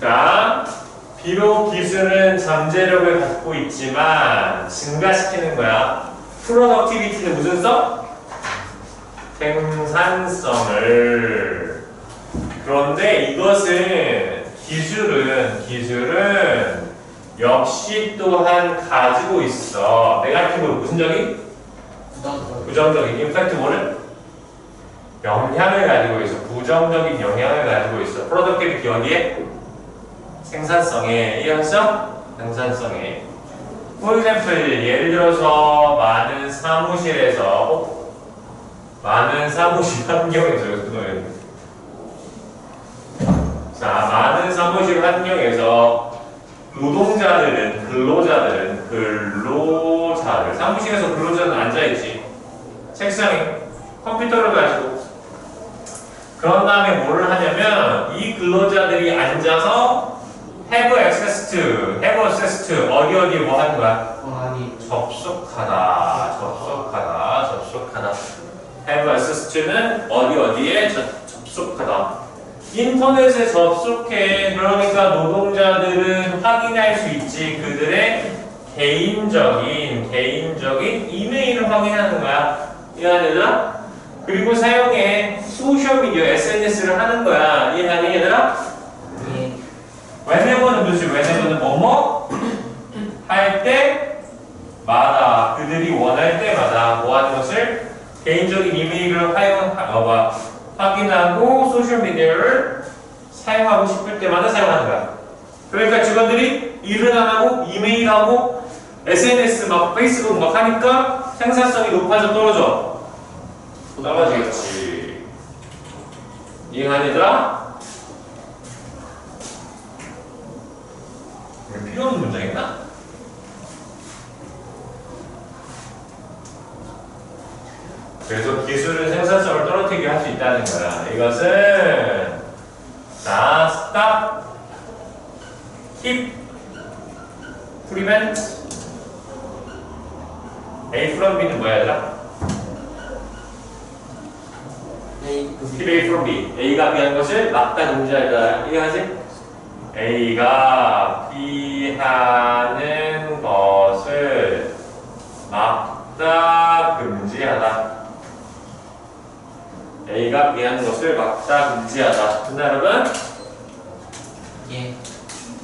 자, 비록 기술은 잠재력을 갖고 있지만 증가시키는 거야. 프로덕티비티는 무슨 성? 생산성을. 그런데 이것은 기술은 기술은 역시 또한 가지고 있어. 네가티브로 무슨 적이? 부정적인 임팩트 뭐를? 영향을 가지고 있어. 부정적인 영향을 가지고 있어. 프로덕티비티 어디에? 생산성에 이해하셨어? 생산성에. Example, 예를 들어서 많은 사무실에서 어? 많은 사무실 환경에서. 자, 많은 사무실 환경에서 노동자들은 근로자들은 근로자들 사무실에서 근로자는 앉아있지 책상에 컴퓨터를 가지고 그런 다음에 뭐를 하냐면 이 근로자들이 앉아서 have access to have access to 어디 어디 뭐 하는 거야? 아니? 접속하다. 접속하다. 접속하다. Have access to는 어디 어디에 저- 접속하다. 인터넷에 접속해. 그러니까 노동자들은 확인할 수 있지. 그들의 개인적인 개인적인 이메일을 확인하는 거야. 얘들아? 그리고 사용해. 소셜미디어 SNS를 하는 거야. 이해하는 얘들아? 예 whenever는 무슨 whenever는 뭐뭐 할 때마다 그들이 원할 때마다 뭐 하는 것을 개인적인 이메일을 활용 어, 뭐, 확인하고 소셜 미디어를 사용하고 싶을 때마다 사용하는 거야. 그러니까 직원들이 일을 안 하고 이메일하고 SNS 막 페이스북 막 하니까 생산성이 높아져 떨어져. 떨어지겠지. 이해가 얘들아? 이게 필요 없는 문장인가? 그래서 기술은 생산성을 떨어뜨리게 할 수 있다는 거야. 이것은 자, stop, keep, prevent. A from B는 뭐야, 얘들아? 네 keep A from B. A가 B하는 것을 막다 금지하다. 이해하지? A가 B 하는 것을 막다 금지하다. A가 B 하는 것을 막다 금지하다. 됐나 여러분? 예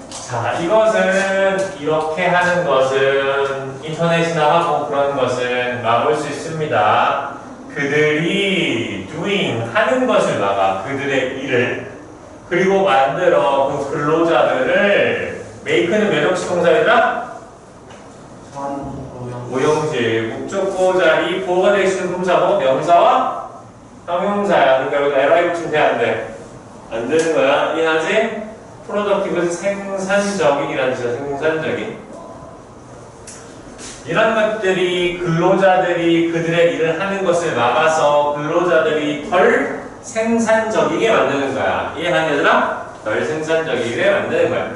자, 이것은 이렇게 하는 것은 인터넷이나 하고 그런 것은 막을 수 있습니다. 그들이 doing 하는 것을 막아 그들의 일을 그리고 만들어 그 근로자들을 make는 매력시 동사이다 선고용 오형식 목적보 자리 보호가 되어 있는 품사고 명사와 형용사야 그러니까 여기다 li 붙이면 돼안 돼? 안 되는 거야 이해하지? 프로덕티브는 생산적인이라는 뜻이야 생산적인 이런 것들이 근로자들이 그들의 일을 하는 것을 막아서 근로자들이 덜 생산적이게 만드는 거야 이해하니 얘들아? 덜 생산적이게 만드는 거야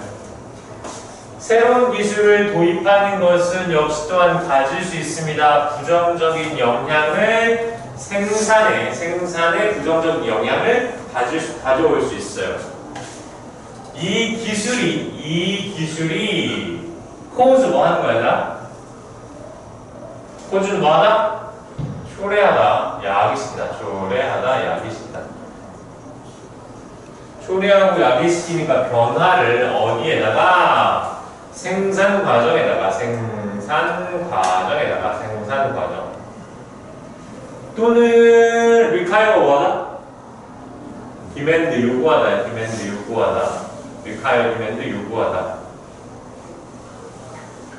새로운 기술을 도입하는 것은 역시 또한 가질 수 있습니다. 부정적인 영향을 생산에 생산에 부정적인 영향을 가질 수, 가져올 수 있어요. 이 기술이 이 기술이 코즈 뭐 하는 거야? 코즈는 뭐 하다? 초래하다, 야기시키다. 초래하다, 야기시키다. 초래하고 야기시키니까 변화를 어디에다가? 생산 과정에다가 생산 과정에다가 생산 과정. 또는 require 뭐하다? demand 요구하다. demand 요구하다. require demand 요구하다.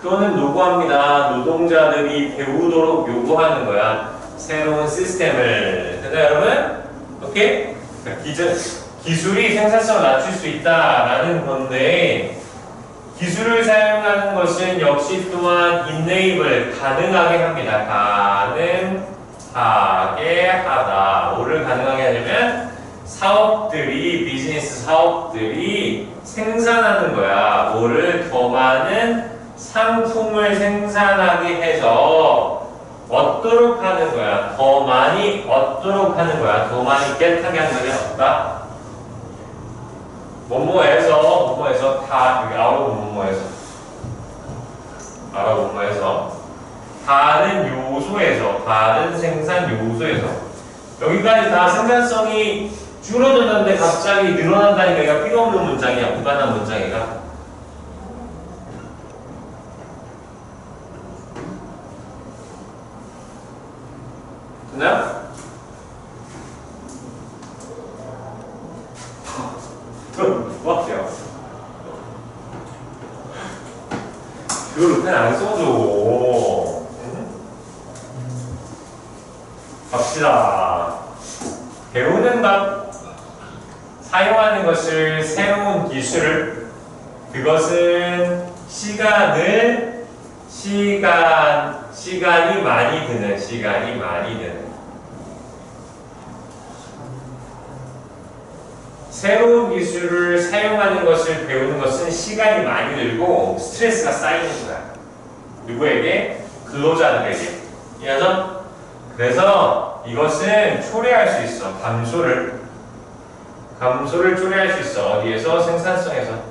또는 요구합니다. 노동자들이 배우도록 요구하는 거야. 새로운 시스템을. 됐나요 여러분? 오케이? 기저, 기술이 생산성을 낮출 수 있다라는 건데 기술을 사용하는 것은 역시 또한 인네이블 가능하게 합니다. 가능하게 하다. 뭐를 가능하게 하냐면 사업들이 비즈니스 사업들이 생산하는 거야. 뭐를 더 많은 상품을 생산하게 해서 얻도록 하는 거야. 더 많이 얻도록 하는 거야. 더 많이 겟하게 하는 거냐? 없다. 뭐뭐해서 뭐뭐에서 다 여기 오브 뭐뭐에서. 오브 뭐뭐에서. 다른 요소에서 다른 생산 요소에서. 여기까지 다 생산성이 줄어들었는데 갑자기 늘어난다니까 얘가 필요 없는 문장이야 무관한 문장이가. 됐나요? 뭐 할게요? 그걸 펜안 써줘. 응? 갑시다. 배우는 것, 사용하는 것을 새로운 기술을, 그것은 시간을, 시간, 시간이 많이 드는, 시간이 많이 드는. 새로운 기술을 사용하는 것을 배우는 것은 시간이 많이 들고 스트레스가 쌓이는 거야. 누구에게? 근로자들에게. 이해하죠? 그래서 이것은 초래할 수 있어. 감소를. 감소를 초래할 수 있어. 어디에서? 생산성에서.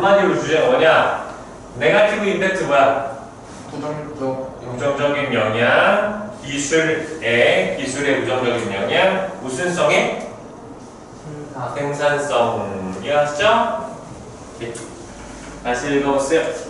한마디로 주제가 뭐냐? 네가티브 임팩트 뭐야? 부정적 부정적인 영향, 기술의 기술의 부정적인 영향, 우선성의 생산 생산성 이해하시죠? 오케이. 다시 읽어보세요.